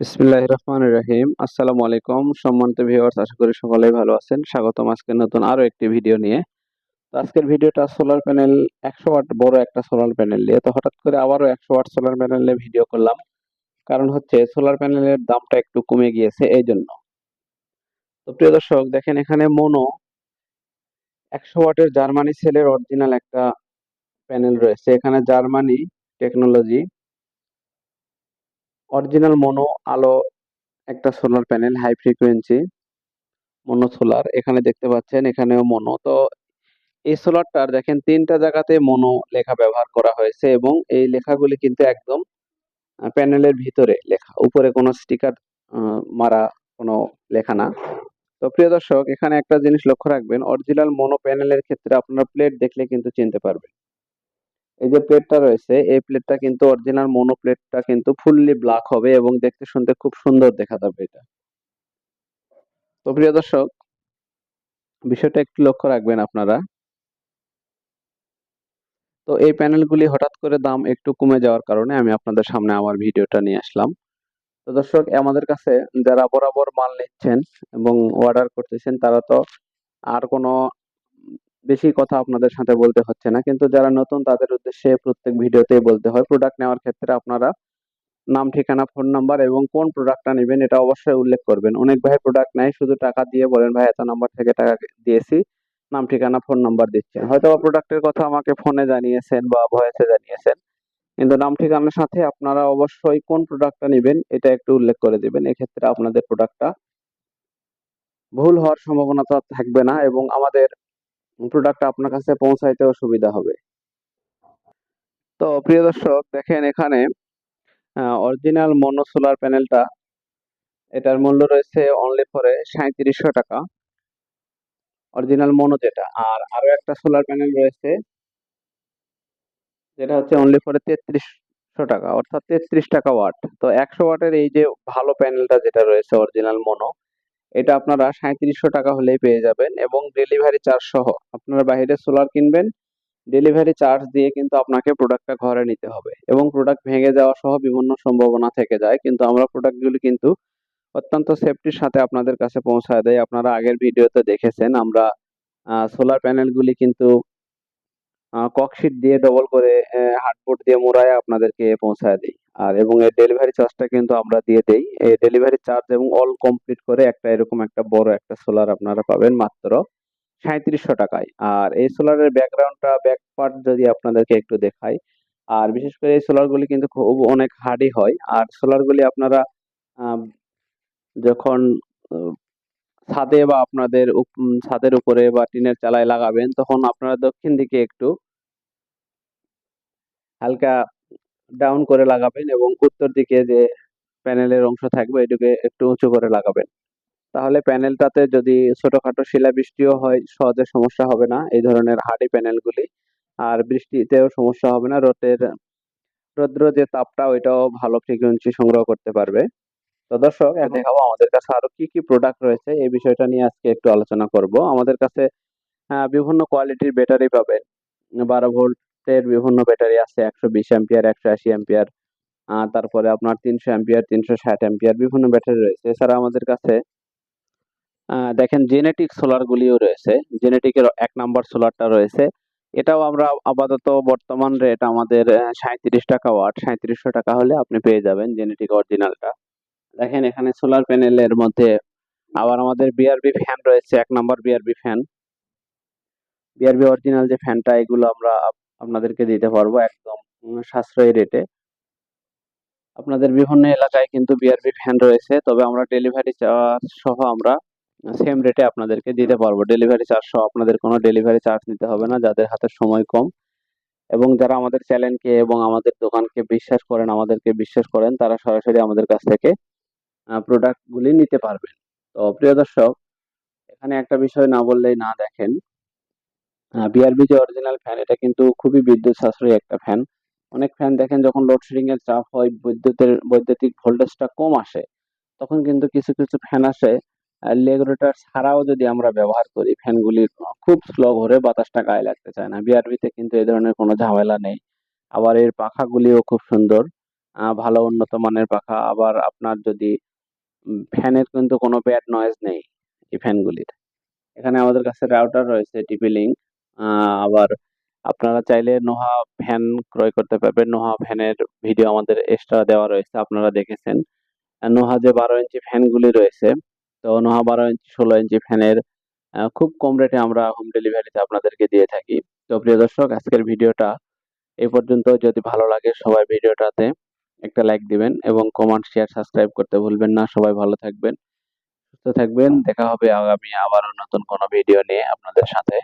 বিসমিল্লাহ রহমান রহিম। আসসালামু আলাইকুম, সম্মানিত ভিউয়ার্স আশা করি সকলেই ভালো আছেন। স্বাগতম আজকে নতুন আরও একটি ভিডিও নিয়ে। তো আজকের ভিডিওটা সোলার প্যানেল একশো ওয়াট বড় একটা সোলার প্যানেল নিয়ে। তো হঠাৎ করে আবারও একশো ওয়াট সোলার প্যানেল নিয়ে ভিডিও করলাম। কারণ হচ্ছে সোলার প্যানেলের দামটা একটু কমে গিয়েছে এই জন্য তো প্রিয় দর্শক, দেখেন এখানে মোনো একশো ওয়াটের জার্মানি সেলের অরিজিনাল একটা প্যানেল রয়েছে। এখানে জার্মানি টেকনোলজি অরিজিনাল মোনো আলো একটা solar panel high frequency mono solar এখানে দেখতে পাচ্ছেন এখানেও মনো। তো এই সোলারটার দেখেন তিনটা জায়গাতে মনো লেখা ব্যবহার করা হয়েছে এবং এই লেখাগুলি কিন্তু একদম প্যানেলের ভিতরে লেখা। উপরে কোনো স্টিকার মারা কোনো লেখা না। তো প্রিয় দর্শক, এখানে একটা জিনিস লক্ষ্য রাখবেন, অরিজিনাল মনো প্যানেলের ক্ষেত্রে আপনার প্লেট দেখলে কিন্তু চিনতে পারবেন। এই যে প্লেটটা রয়েছে, এই প্লেটটা কিন্তু অরিজিনাল মনো প্লেটটা কিন্তু ফুললি ব্ল্যাক হবে এবং দেখতে শুনতে খুব সুন্দর দেখা যাবে এটা। তো প্রিয় দর্শক, বিষয়টা একটু লক্ষ্য রাখবেন আপনারা। তো এই প্যানেলগুলি হঠাৎ করে দাম একটু কমে যাওয়ার কারণে আমি আপনাদের সামনে আমার ভিডিওটা নিয়ে আসলাম। তো দর্শক, আমাদের কাছে যারা বরাবর মাল নিচ্ছেন এবং অর্ডার করতেছেন, তারা তো আর কোনো বেশি কথা আপনাদের সাথে বলতে হচ্ছে না। কিন্তু যারা নতুন, তাদের উদ্দেশ্যে প্রত্যেক ভিডিওতেই বলতে হয় প্রোডাক্ট নেওয়ার ক্ষেত্রে আপনারা নাম, ঠিকানা ফোন নাম্বার এবং কোন প্রোডাক্টটা নেবেন এটা অবশ্যই উল্লেখ করবেন। অনেক ভাই প্রোডাক্ট নেয়, শুধু টাকা দিয়ে বলেন, ভাই, এত নাম্বার থেকে টাকা দিয়েছি, নাম, ঠিকানা ফোন নাম্বার দিচ্ছেন। হয়তো প্রোডাক্টের কথা আমাকে ফোনে জানিয়েছেন বা ভয়েসে জানিয়েছেন, কিন্তু নাম, ঠিকানার সাথে আপনারা অবশ্যই কোন প্রোডাক্টটা নেবেন এটা একটু উল্লেখ করে দিবেন। এক্ষেত্রে আপনাদের প্রোডাক্টটা ভুল হওয়ার সম্ভাবনা থাকবে না এবং আমাদের প্রোডাক্ট আপনার কাছে পৌঁছাইতেও সুবিধা হবে। তো প্রিয় দর্শক, দেখেন এখানে অরিজিনাল মনো সোলার প্যানেলটা এটার মূল্য রয়েছে অনলি ফরে সাঁত্রিশশো টাকা। অরিজিনাল মনো যেটা, আর আরও একটা সোলার প্যানেল রয়েছে, যেটা হচ্ছে অনলি ফরে তেত্রিশশো টাকা, অর্থাৎ তেত্রিশ টাকা ওয়াট তো একশো ওয়াটের এই যে ভালো প্যানেলটা যেটা রয়েছে অরিজিনাল মনো এটা আপনারা সাঁত্রিশশো টাকা হলেই পেয়ে যাবেন এবং ডেলিভারি চার্জ সহ আপনারা বাইরে সোলার কিনবেন। ডেলিভারি চার্জ দিয়ে কিন্তু আপনাকে প্রোডাক্টটা ঘরে নিতে হবে এবং প্রোডাক্ট ভেঙে যাওয়া সহ বিভিন্ন সম্ভাবনা থেকে যায়। কিন্তু আমরা প্রোডাক্টগুলি কিন্তু অত্যন্ত সেফটির সাথে আপনাদের কাছে পৌঁছায় দেয় আপনারা আগের ভিডিওতে দেখেছেন আমরা সোলার প্যানেলগুলি কিন্তু ককশিট দিয়ে ডবল করে হার্ডবোর্ড দিয়ে মোড়ায় আপনাদেরকে পৌঁছায় দিই। আর এবং এই ডেলিভারি চার্জটা কিন্তু আমরা দিয়ে দেই। এই ডেলিভারি চার্জ এবং অল কমপ্লিট করে একটা এরকম একটা বড় একটা সোলার আপনারা পাবেন মাত্র সাঁত্রিশশো টাকায়। আর এই সোলারের ব্যাকগ্রাউন্ডটা ব্যাক পার্ট যদি আপনাদেরকে একটু দেখাই, আর বিশেষ করে এই সোলারগুলি কিন্তু খুব অনেক হার্ডি হয়। আর সোলারগুলি আপনারা যখন ছাদে বা আপনাদের ছাদের উপরে বা টিনের চালায় লাগাবেন, তখন আপনারা দক্ষিণ দিকে একটু হালকা ডাউন করে লাগাবেন এবং উত্তর দিকে যে প্যানেলের অংশ থাকবে এটুকে একটু উঁচু করে লাগাবেন। তাহলে প্যানেলটাতে যদি ছোটখাটো শিলা বৃষ্টিও হয় সহজে সমস্যা হবে না। এই ধরনের হাড়ি প্যানেলগুলি আর বৃষ্টিতেও সমস্যা হবে না। রোদের রৌদ্র যে তাপটা ওইটাও ভালো ফ্রিকোয়েন্সি সংগ্রহ করতে পারবে। তো দর্শক দেখাবো আমাদের কাছে আরও কি কি প্রোডাক্ট রয়েছে। এই বিষয়টা নিয়ে আজকে একটু আলোচনা করব। আমাদের কাছে বিভিন্ন কোয়ালিটির ব্যাটারি পাবেন। বারো ভোল্টের বিভিন্ন ব্যাটারি আছে, একশো বিশ অ্যাম্পিয়ার, একশো আশি অ্যাম্পিয়ার তারপরে আপনার তিনশো অ্যাম্পিয়ার, তিনশো ষাট অ্যাম্পিয়ার বিভিন্ন ব্যাটারি রয়েছে। এছাড়া আমাদের কাছে দেখেন জেনেটিক সোলার গুলিও রয়েছে। জেনেটিকের এক নাম্বার সোলারটা রয়েছে। এটাও আমরা আপাতত বর্তমান রেট আমাদের সাঁত্রিশ টাকা ওয়াট সাঁত্রিশশো টাকা হলে আপনি পেয়ে যাবেন জেনেটিক অরিজিনালটা। দেখেন এখানে সোলার প্যানেলের মধ্যে আবার আমাদের বিআরবি ফ্যান রয়েছে, এক number BRB fan. BRB original যে ফ্যানটা, এগুলো আমরা আপনাদেরকে দিতে পারব একদম সাশ্রয়ী রেটে আপনাদের বিভিন্ন এলাকায় কিন্তু বিআরবি ফ্যান রয়েছে, তবে আমরা ডেলিভারি চার্জ সহ আমরা সেম রেটে আপনাদেরকে দিতে পারব। ডেলিভারি চার্জ সহ আপনাদের কোনো ডেলিভারি চার্জ নিতে হবে না, যাদের হাতে সময় কম। এবং যারা আমাদের চ্যানেলকে এবং আমাদের দোকানকে বিশ্বাস করেন, আমাদেরকে বিশ্বাস করেন, তারা সরাসরি আমাদের কাছ থেকে প্রোডাক্টগুলি নিতে পারবেন। তো প্রিয় দর্শক, এখানে একটা বিষয় না বললেই না দেখেন বিআরবি যে অরিজিনাল ফ্যান এটা কিন্তু খুবই বিদ্যুৎ সাশ্রয়ী একটা ফ্যান অনেক ফ্যান দেখেন যখন লোডশেডিং এর চাপ হয়, বৈদ্যুতের, বৈদ্যুতিক ভোল্টেজটা কম আসে, তখন কিন্তু কিছু কিছু ফ্যান আসে। লেগুলেটর ছাড়াও যদি আমরা ব্যবহার করি ফ্যানগুলি খুব স্লো ঘুরে, বাতাসটা গায়ে লাগতে চায় না। বিআরবিতে কিন্তু এই ধরনের কোনো ঝামেলা নেই। আবার এর পাখাগুলিও খুব সুন্দর। ভালো উন্নত মানের পাখা। আবার আপনার যদি ফ্যানের কিন্তু কোনো ব্যাড নয়েজ নেই এই ফ্যানগুলির এখানে আমাদের কাছে রাউটার রয়েছে টিপি লিঙ্ক আবার আপনারা চাইলে নোহা ফ্যান ক্রয় করতে পারবেন। নোহা ফ্যানের ভিডিও আমাদের এক্সট্রা দেওয়া রয়েছে, আপনারা দেখেছেন। নোহা যে বারো ইঞ্চি ফ্যানগুলি রয়েছে, তো নোহা বারো ইঞ্চি, ষোলো ইঞ্চি ফ্যানের খুব কম রেটে আমরা হোম ডেলিভারিতে আপনাদেরকে দিয়ে থাকি। তো প্রিয় দর্শক, আজকের ভিডিওটা এই পর্যন্ত। যদি ভালো লাগে সবাই ভিডিওটাতে একটা লাইক দিবেন এবং কমেন্ট শেয়ার সাবস্ক্রাইব করতে ভুলবেন না। সবাই ভালো থাকবেন, সুস্থ থাকবেন। দেখা হবে আগামী আবারও নতুন কোনো ভিডিও নিয়ে আপনাদের সাথে।